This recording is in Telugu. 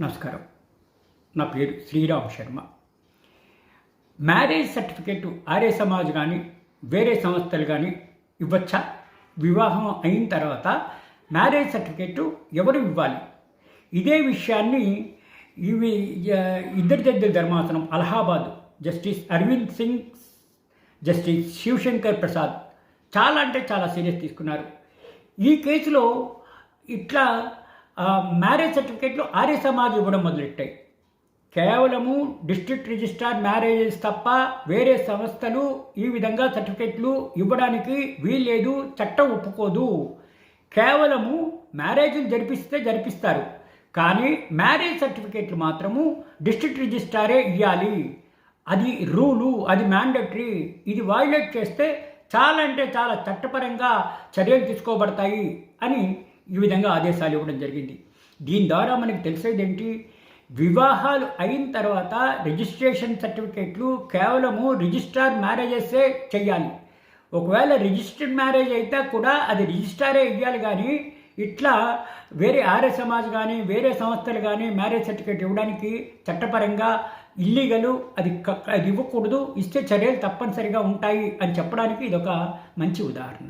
నమస్కారం. నా పేరు శ్రీరామ్ శర్మ. మ్యారేజ్ సర్టిఫికేట్ ఆర్య సమాజ్ కానీ వేరే సంస్థలు కానీ ఇవ్వచ్చా? వివాహం అయిన తర్వాత మ్యారేజ్ సర్టిఫికేట్ ఎవరు ఇవ్వాలి? ఇదే విషయాన్ని ఇవి ఇద్దరి దగ్గర ధర్మాసనం అలహాబాద్ జస్టిస్ అరవింద్ సింగ్ జస్టిస్ శివశంకర్ ప్రసాద్ చాలా అంటే చాలా సీరియస్ తీసుకున్నారు. ఈ కేసులో ఇట్లా మ్యారేజ్ సర్టిఫికేట్లు ఆర్య సమాజ్ ఇవ్వడం మొదలెట్టాయి. కేవలము డిస్ట్రిక్ట్ రిజిస్ట్రార్ మ్యారేజెస్ తప్ప వేరే సంస్థలు ఈ విధంగా సర్టిఫికెట్లు ఇవ్వడానికి వీల్లేదు చట్టం ఒప్పుకోదు. కేవలము మ్యారేజ్లు జరిపిస్తే జరిపిస్తారు. కానీ మ్యారేజ్ సర్టిఫికేట్లు మాత్రము డిస్ట్రిక్ట్ రిజిస్ట్రారే ఇవ్వాలి అది రూలు అది మ్యాండటరీ ఇది వైలేట్ చేస్తే చాలా అంటే చాలా చట్టపరంగా చర్యలు తీసుకోబడతాయి అని ఈ విధంగా ఆదేశాలు ఇవ్వడం జరిగింది. దీని ద్వారా మనకి తెలిసేది ఏంటి వివాహాలు అయిన తర్వాత రిజిస్ట్రేషన్ సర్టిఫికేట్లు కేవలము రిజిస్ట్రార్ మ్యారేజెసే చేయాలి ఒకవేళ రిజిస్టర్డ్ మ్యారేజ్ అయితే కూడా అది రిజిస్టారే ఇవ్వాలి కానీ ఇట్లా వేరే ఆర్య సమాజ్ కానీ వేరే సంస్థలు కానీ మ్యారేజ్ సర్టిఫికేట్ ఇవ్వడానికి చట్టపరంగా ఇల్లీగలు అది క- అది ఇవ్వకూడదు. ఇస్తే చర్యలు తప్పనిసరిగా ఉంటాయి అని చెప్పడానికి ఇదొక మంచి ఉదాహరణ.